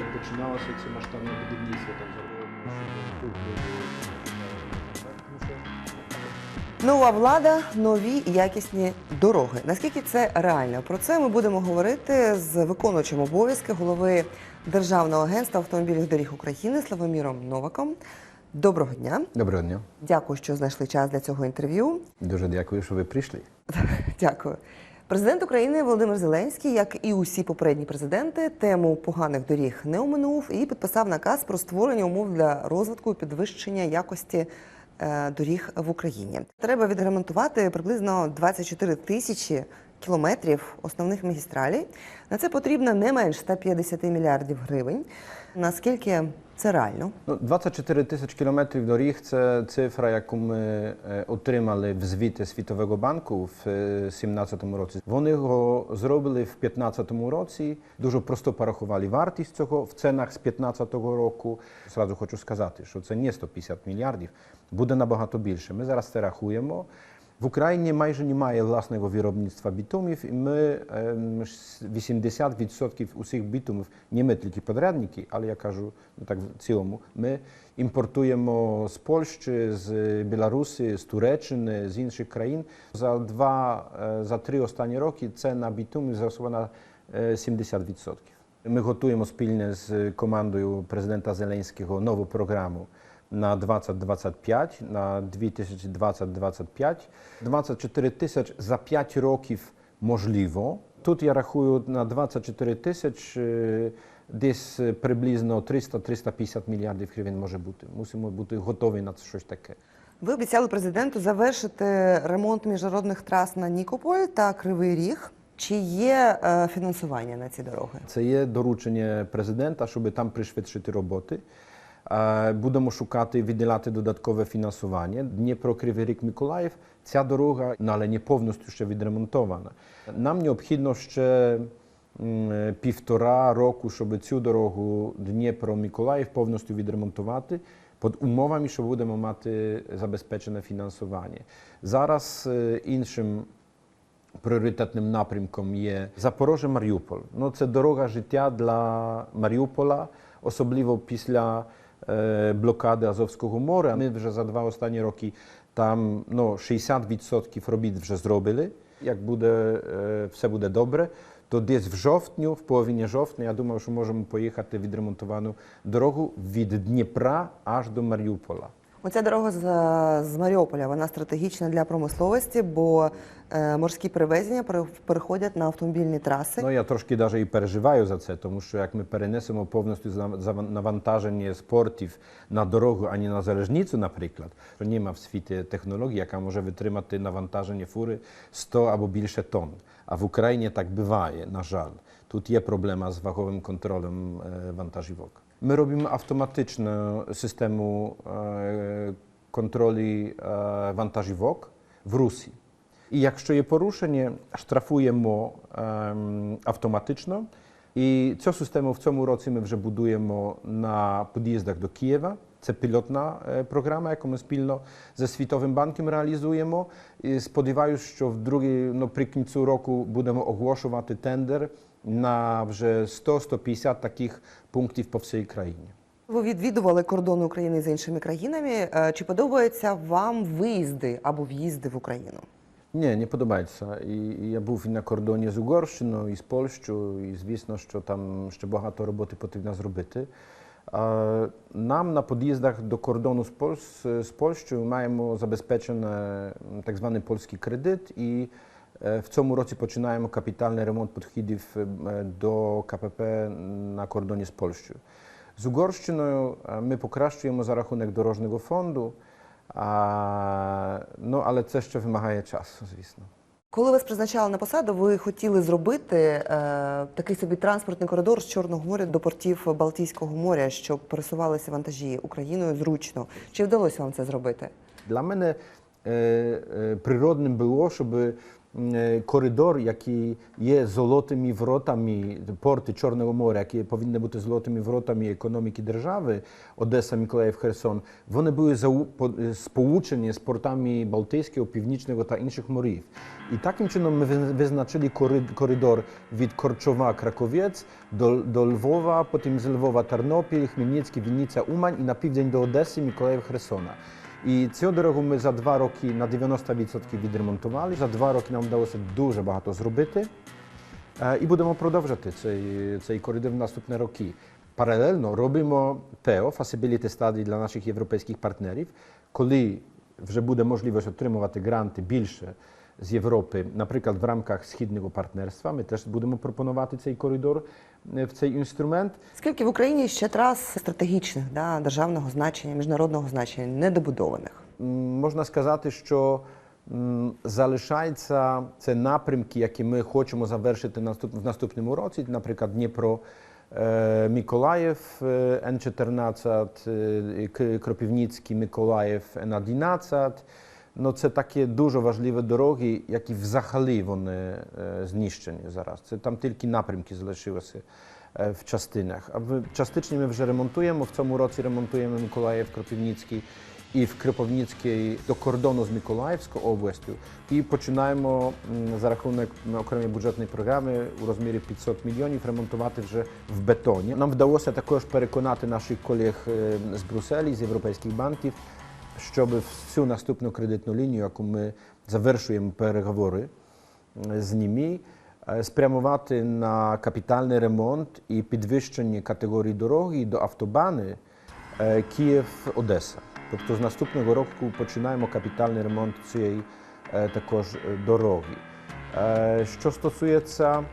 як починалося це масштабне будівництво, там Нова влада, нові якісні дороги. Наскільки це реально? Про це ми будемо говорити з виконуючим обов'язки голови Державного агентства автомобільних доріг України Славоміром Новаком. Доброго дня! Доброго дня. Дякую, що знайшли час для цього інтерв'ю. Дуже дякую, що ви прийшли. Дякую. Президент України Володимир Зеленський, як і усі попередні президенти, тему поганих доріг не оминув і підписав наказ про створення умов для розвитку і підвищення якості е, доріг в Україні. Треба відремонтувати приблизно 24 тисячі кілометрів основних магістралей. На це потрібно не менш 150 мільярдів гривень. Наскільки це реально? Ну, 24 тисяч кілометрів доріг це цифра, яку ми е, отримали в звіті Світового банку в 2017 році. Вони його зробили в 2015 році. Дуже просто порахували вартість цього в ценах з 2015 року. Зразу хочу сказати, що це не 150 мільярдів, буде набагато більше. Ми зараз це рахуємо. В Україні майже немає власного виробництва бітумів, і ми ем, 80% усіх бітумів, не ми тільки подрядники, але я кажу ну, так в цілому, ми імпортуємо з Польщі, з Білорусі, з Туреччини, з інших країн. За два, за три останні роки ціна бітумів зросла на е, 70%. Ми готуємо спільно з командою президента Зеленського нову програму на 2025, на 2020-2025. 24 тисяч за 5 років можливо. Тут я рахую на 24 тисяч е, десь приблизно 300-350 мільярдів гривень може бути. Мусимо бути готові на щось таке. Ви обіцяли президенту завершити ремонт міжнародних трас на Нікополь та Кривий Ріг. Чи є е, фінансування на ці дороги? Це є доручення президента, щоб там пришвидшити роботи. Е, Будемо шукати, виділяти додаткове фінансування. Дніпро Кривий Рік Миколаїв. Ця дорога, ну, але не повністю ще відремонтована. Нам необхідно ще півтора року, щоб цю дорогу Дніпро Миколаїв повністю відремонтувати. Під умовами, що будемо мати забезпечене фінансування. Зараз е, іншим пріоритетним напрямком є Запорожжя Маріуполь. Ну, це дорога життя для Маріуполя, особливо після блокади Азовського моря. Ми вже за два останні роки там ну, 60% робіт вже зробили. Як буде, е, все буде добре, то десь в жовтню, в половині жовтня, я думаю, що можемо поїхати відремонтовану дорогу від Дніпра аж до Маріуполя. Оця дорога з, з Маріуполя вона стратегічна для промисловості, бо е, морські перевезення переходять на автомобільні траси. Ну я трошки навіть і переживаю за це, тому що як ми перенесемо повністю навантаження спортів на дорогу, а не на залежницю, наприклад, то нема в світі технології, яка може витримати навантаження фури 100 або більше тонн. А в Україні так буває, на жаль. Тут є проблема з ваговим контролем е, вантажівок. Ми робимо автоматичну систему е, контролі е, вантажівок в Русі. І якщо є порушення, штрафуємо ем, автоматично. І цю систему в цьому році ми вже будуємо на під'їздах до Києва. Це пілотна е, програма, яку ми спільно зі Світовим банком реалізуємо. І сподіваюся, що в другій, ну, при кінцю року будемо оголошувати тендер на вже 100-150 таких пунктів по всій країні. Ви відвідували кордони України з іншими країнами. Е, Чи подобаються вам виїзди або в'їзди в Україну? Ні, не подобається. І я був і на кордоні з Угорщиною, і з Польщею, і звісно, що там ще багато роботи потрібно зробити. Нам на під'їздах до кордону з Польщею маємо забезпечений так званий польський кредит, і е, в цьому році починаємо капітальний ремонт підходів е, до КПП на кордоні з Польщею. З Угорщиною е, ми покращуємо за рахунок дорожнього фонду. Ну, але це ще вимагає часу, звісно. Коли вас призначали на посаду, ви хотіли зробити е, такий собі транспортний коридор з Чорного моря до портів Балтійського моря, щоб пересувалися вантажі Україною зручно. Чи вдалося вам це зробити? Dla mnie е, е, природним було, щоб е, коридор, який є золотими вротами, порти Чорного моря, які повинні бути золотими вротами економіки держави, Одеса, Миколаїв, Херсон, вони були е, сполучені з портами Балтійського, Північного та інших морів. І таким чином ми визначили кори- коридор від Корчова, Краковець до, до Львова, потім з Львова Тернопіль, Хмельницький, Вінниця, Умань і на південь до Одеси, Миколаїв, Херсона. І цю дорогу ми за два роки на 90% відремонтували. За два роки нам вдалося дуже багато зробити. Е, І будемо продовжувати цей, цей коридор в наступні роки. Паралельно робимо ТЕО, фасибіліти Study для наших європейських партнерів, коли вже буде можливість отримувати гранти більше з Європи, наприклад, в рамках східного партнерства, ми теж будемо пропонувати цей коридор е, в цей інструмент. Скільки в Україні ще трас стратегічних да, державного значення, міжнародного значення недобудованих? Можна сказати, що м, залишаються це напрямки, які ми хочемо завершити наступ- в наступному році. Наприклад, Дніпро. е, Миколаїв е, Н14, е, К- Кропивницький, Миколаїв Н11. Ну, це такі дуже важливі дороги, які взагалі вони е, знищені зараз. Це там тільки напрямки залишилися е, в частинах. А в частично ми вже ремонтуємо. В цьому році ремонтуємо Миколаїв, Кропивницький і в Кропивницький до кордону з Миколаївською областю. І починаємо за рахунок окремої бюджетної програми у розмірі 500 мільйонів ремонтувати вже в бетоні. Нам вдалося також переконати наших колег е, з Брюсселі, з європейських банків, щоб всю наступну кредитну лінію, яку ми завершуємо переговори е, з ними, е, спрямувати на капітальний ремонт і підвищення категорії дороги до автобани е, Київ-Одеса. Тобто з наступного року починаємо капітальний ремонт цієї також дороги. Що стосується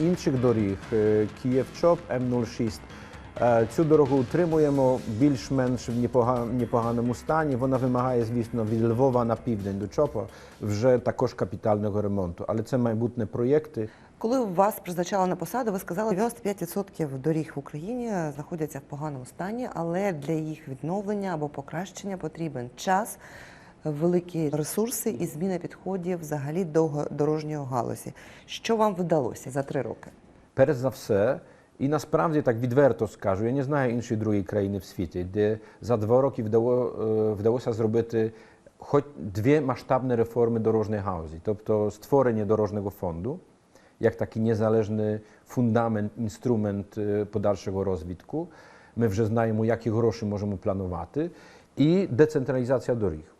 інших доріг, Київ-Чоп М06, е, цю дорогу утримуємо більш-менш в непога- непоганому стані. Вона вимагає, звісно, від Львова на південь до Чопа вже також капітального ремонту. Але це майбутні проєкти. Коли вас призначали на посаду, ви сказали, 95% доріг в Україні знаходяться в поганому стані, але для їх відновлення або покращення потрібен час, великі ресурси і зміна підходів взагалі до дорожньої галузі. Що вам вдалося за три роки? Перш за все, і насправді так відверто скажу, я не знаю іншої другої країни в світі, де за два роки вдало, е, вдалося зробити хоч дві масштабні реформи дорожньої галузі, тобто створення дорожнього фонду, як такий незалежний фундамент, інструмент е, подальшого розвитку. Ми вже знаємо, які гроші можемо планувати, і децентралізація доріг.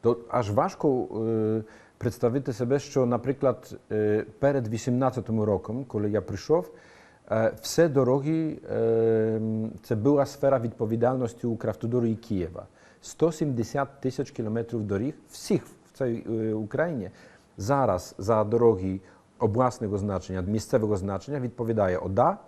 То аж важко е, представити себе, що, наприклад, е, перед 18 роком, коли я прийшов, е, все дороги е, це була сфера відповідальності Укравтодору і Києва. 170 тисяч кілометрів доріг всіх в цій е, Україні зараз за дороги обласного значення, місцевого значення відповідає ОДА,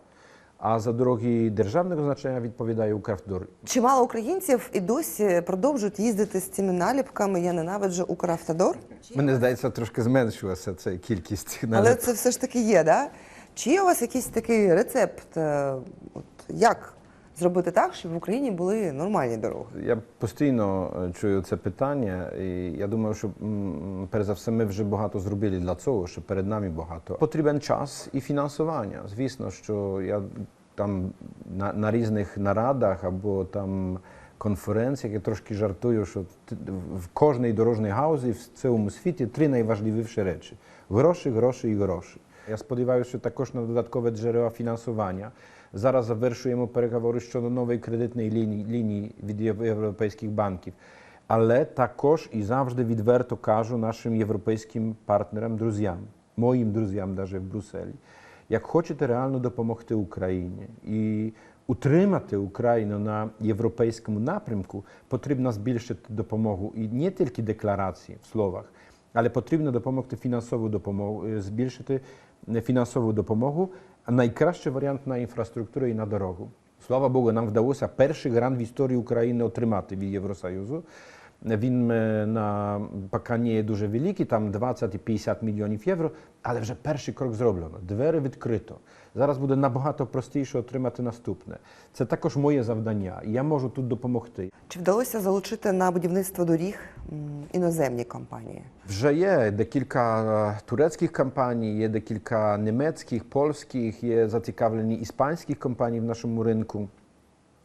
а за дороги державного значення відповідає Укравтодор. Чимало українців і досі продовжують їздити з цими наліпками Я ненавиджу Укравтодор. Мені здається, трошки зменшилася ця кількість цих Але це все ж таки є, да? Чи є у вас якийсь такий рецепт, е, от, як зробити так, щоб в Україні були нормальні дороги? Я постійно е, чую це питання, і я думаю, що перш за все ми вже багато зробили для цього, що перед нами багато. Потрібен час і фінансування. Звісно, що я там на, на різних нарадах або там конференціях я трошки жартую, що в кожній дорожній гаузі в цілому світі три найважливіші речі: гроші, гроші і гроші. Я сподіваюся, що також на додаткове джерела фінансування. Зараз завершуємо переговори щодо нової кредитної лінії, лінії від європейських банків. Але також і завжди відверто кажу нашим європейським партнерам, друзям, моїм друзям, навіть в Брюсселі, як хочете реально допомогти Україні і утримати Україну на європейському напрямку, потрібно збільшити допомогу і не тільки декларації в словах, але потрібно допомогти фінансову допомогу, е, збільшити фінансову допомогу. А найкращий варіант на інфраструктуру і на дорогу. Слава Богу, нам вдалося перший грант в історії України отримати від Євросоюзу. Він на поки не є дуже великий, там 20 і 50 мільйонів євро, але вже перший крок зроблено. Двері відкрито. Зараз буде набагато простіше отримати наступне. Це також моє завдання. Я можу тут допомогти. Чи вдалося залучити на будівництво доріг іноземні компанії? Вже є декілька турецьких компаній, є декілька німецьких, польських, є зацікавлені іспанських компаній в нашому ринку.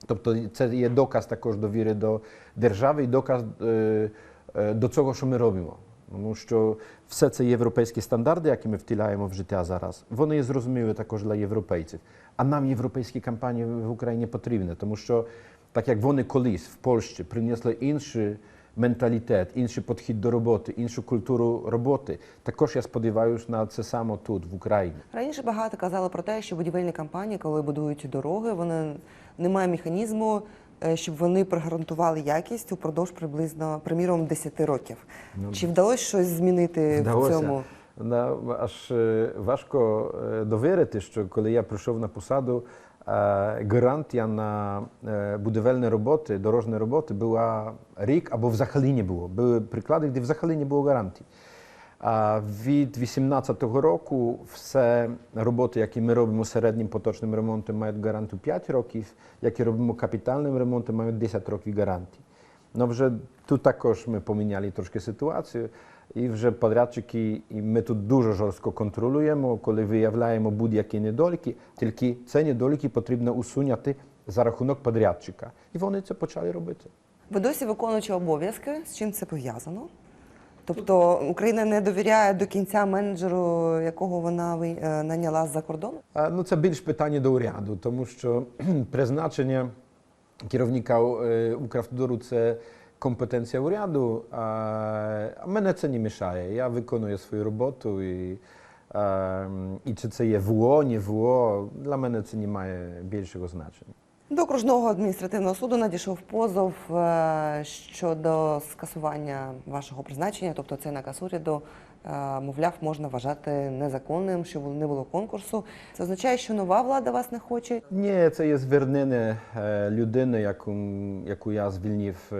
Тобто це є доказ також довіри до держави і доказ е, е, до цього, що ми робимо. Тому що все це європейські стандарти, які ми втіляємо в життя зараз, вони є зрозумілі також для європейців. А нам європейські компанії в Україні потрібні, тому що так як вони колись в Польщі принесли інший менталітет, інший підхід до роботи, іншу культуру роботи, також я сподіваюся на це саме тут, в Україні. Раніше багато казали про те, що будівельні компанії, коли будують дороги, вони немає механізму, е, щоб вони прогарантували якість упродовж приблизно, приміром, 10 років. Чи вдалося щось змінити в цьому? На, аж е, важко е, довірити, що коли я прийшов на посаду, гарантія на будівельні роботи, дорожні роботи була рік або взагалі не було. Були приклади, де взагалі не було гарантій. А від 2018 року все роботи, які ми робимо середнім поточним ремонтом, мають гарантію 5 років, які робимо капітальним ремонтом, мають 10 років гарантії. Ну вже тут також ми поміняли трошки ситуацію, і вже подрядчики, і ми тут дуже жорстко контролюємо, коли виявляємо будь-які недоліки, тільки ці недоліки потрібно усунути за рахунок подрядчика. І вони це почали робити. Ви досі виконуючи обов'язки, з чим це пов'язано? Тобто Україна не довіряє до кінця менеджеру, якого вона е, наняла з-за кордону? Ну, це більш питання до уряду, тому що призначення керівника е, Укравтодору це компетенція уряду, а мене це не мішає. Я виконую свою роботу і, і чи це є ВО, не ВО, для мене це не має більшого значення. До окружного адміністративного суду надійшов позов е, щодо скасування вашого призначення, тобто це наказ уряду, е, мовляв, можна вважати незаконним, що не було конкурсу. Це означає, що нова влада вас не хоче. Ні, це є звернення е, людини, яку, яку я звільнив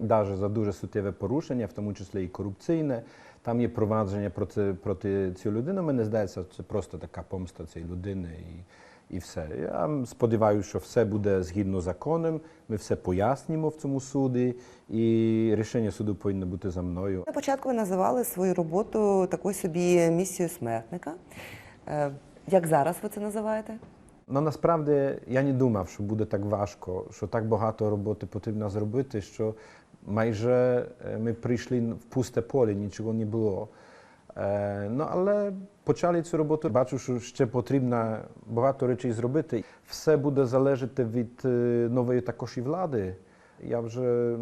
навіть за дуже суттєве порушення, в тому числі і корупційне. Там є провадження проти, проти цієї людини. Мені здається, це просто така помста цієї людини і, і все. Я сподіваюся, що все буде згідно з законом. Ми все пояснимо в цьому суді, і рішення суду повинно бути за мною. На початку ви називали свою роботу такою собі місією смертника. Е, Як зараз ви це називаєте? Ну насправді я не думав, що буде так важко, що так багато роботи потрібно зробити, що майже е, ми прийшли в пусте поле, нічого не було. Е, Ну, але почали цю роботу. Бачу, що ще потрібно багато речей зробити. Все буде залежати від е, нової також і влади. Я вже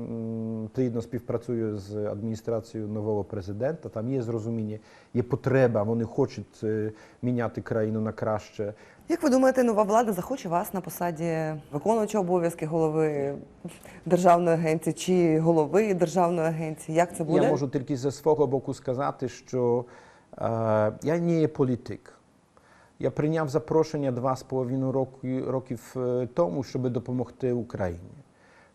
плідно співпрацюю з адміністрацією нового президента. Там є зрозуміння, є потреба, вони хочуть е, міняти країну на краще. Як ви думаєте, нова влада захоче вас на посаді виконуючого обов'язки голови державної агенції чи голови державної агенції? Як це буде? Я можу тільки зі свого боку сказати, що е, я не є політик. Я прийняв запрошення два з половиною років е, тому, щоб допомогти Україні,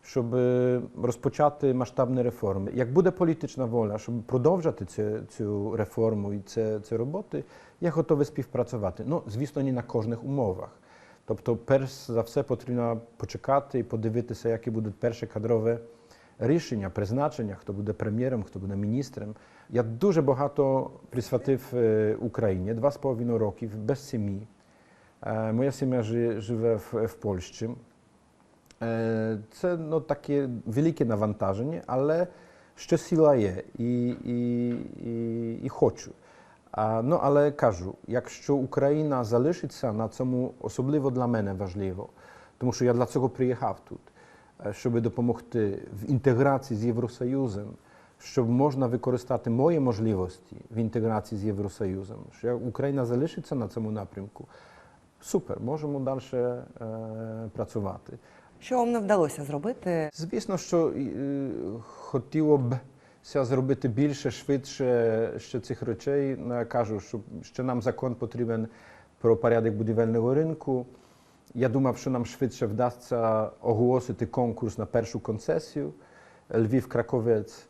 щоб е, розпочати масштабні реформи. Як буде політична воля, щоб продовжити цю, цю реформу і це, ці роботи, я готовий співпрацювати. Ну, звісно, не на кожних умовах. Тобто, перш за все, потрібно почекати і подивитися, які будуть перші кадрові рішення, призначення, хто буде прем'єром, хто буде міністром. Я дуже багато присвятив е, Україні, два з половиною років без сім'ї. Е, Моя сім'я живе в, в Польщі. Е, Це ну, таке велике навантаження, але ще сила є і, і, і, і хочу. А, ну, але кажу, якщо Україна залишиться на цьому, особливо для мене важливо, тому що я для цього приїхав тут, е, щоб допомогти в інтеграції з Євросоюзом, щоб можна використати мої можливості в інтеграції з Євросоюзом. Що Україна залишиться на цьому напрямку, супер, можемо далі е, працювати. Що вам не вдалося зробити? Звісно, що е, хотіло б зробити більше, швидше ще цих речей. Ну, Я кажу, що ще нам закон потрібен про порядок будівельного ринку. Я думав, що нам швидше вдасться оголосити конкурс на першу концесію. Львів, Краковець.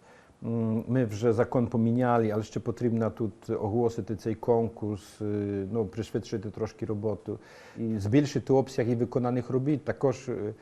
Ми вже закон поміняли, але ще потрібно тут оголосити цей конкурс, е, ну, пришвидшити трошки роботу і збільшити обсяги виконаних робіт. Також е,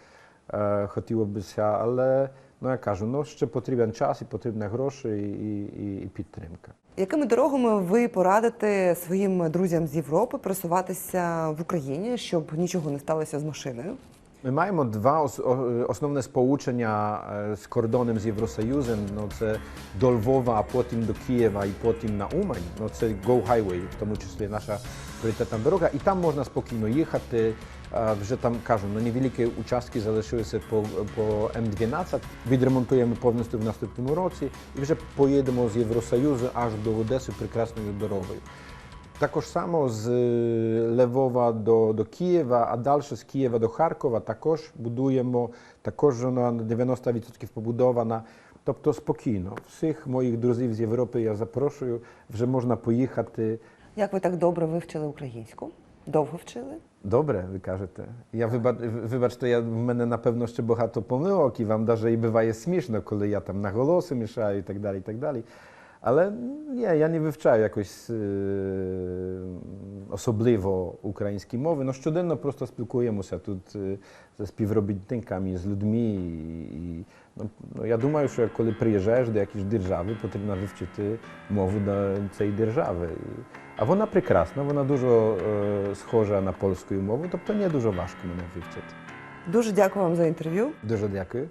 хотілося, але ну, я кажу, ну, ще потрібен час і потрібні гроші і, і, і підтримка. Якими дорогами ви порадите своїм друзям з Європи просуватися в Україні, щоб нічого не сталося з машиною? Ми маємо два ос- основне сполучення е, з кордоном з Євросоюзом. Ну, це до Львова, а потім до Києва і потім на Умань. Ну, це Go Highway, в тому числі наша пріоритетна дорога. І там можна спокійно їхати. Е, Вже там кажу, ну невеликі участки залишилися по, по М12. Відремонтуємо повністю в наступному році і вже поїдемо з Євросоюзу аж до Одеси прекрасною дорогою. Також само з е, Львова до, до Києва, а далі з Києва до Харкова також будуємо, також вона на 90% побудована. Тобто спокійно. Всіх моїх друзів з Європи я запрошую, вже можна поїхати. Як ви так добре вивчили українську? Довго вчили? Добре, ви кажете. Я вибач, вибачте, я, в мене напевно ще багато помилок, і вам навіть і буває смішно, коли я там наголоси мішаю і так далі. і так далі. Але ні, я не вивчаю якось е, особливо українські мови. Ну, щоденно просто спілкуємося тут е, з співробітниками, з людьми. І, ну, ну, я думаю, що коли приїжджаєш до якоїсь держави, потрібно вивчити мову до цієї держави. А вона прекрасна, вона дуже е, схожа на польську мову, тобто не дуже важко мене вивчити. Дуже дякую вам за інтерв'ю. Дуже дякую.